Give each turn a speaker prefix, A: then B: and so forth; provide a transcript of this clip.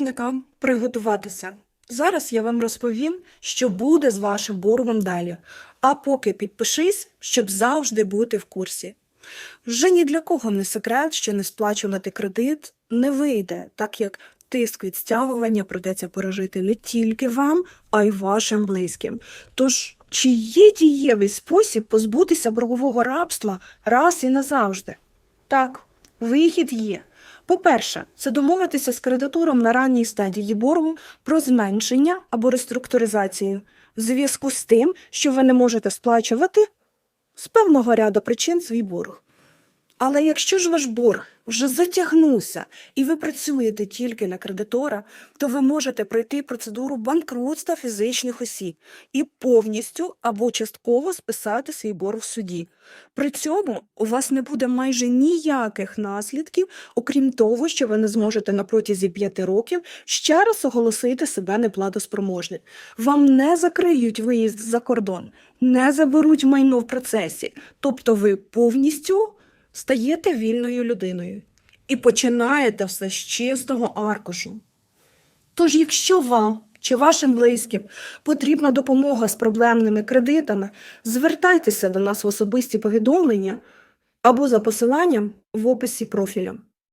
A: боржникам приготуватися. Зараз я вам розповім, що буде з вашим боргом далі. А поки підпишись, щоб завжди бути в курсі. Вже ні для кого не секрет, що не сплачувати кредит не вийде, так як тиск від стягування придеться пережити не тільки вам, а й вашим близьким. Тож, чи є дієвий спосіб позбутися боргового рабства раз і назавжди? Так, вихід є. По-перше, це домовитися з кредитором на ранній стадії боргу про зменшення або реструктуризацію в зв'язку з тим, що ви не можете сплачувати з певного ряду причин свій борг. Але якщо ж ваш борг вже затягнувся і ви працюєте тільки на кредитора, то ви можете пройти процедуру банкрутства фізичних осіб і повністю або частково списати свій борг в суді. При цьому у вас не буде майже ніяких наслідків, окрім того, що ви не зможете на протязі п'яти років ще раз оголосити себе неплатоспроможним. Вам не закриють виїзд за кордон, не заберуть майно в процесі, тобто ви повністю стаєте вільною людиною і починаєте все з чистого аркушу. Тож, якщо вам чи вашим близьким потрібна допомога з проблемними кредитами, звертайтеся до нас в особисті повідомлення або за посиланням в описі профіля.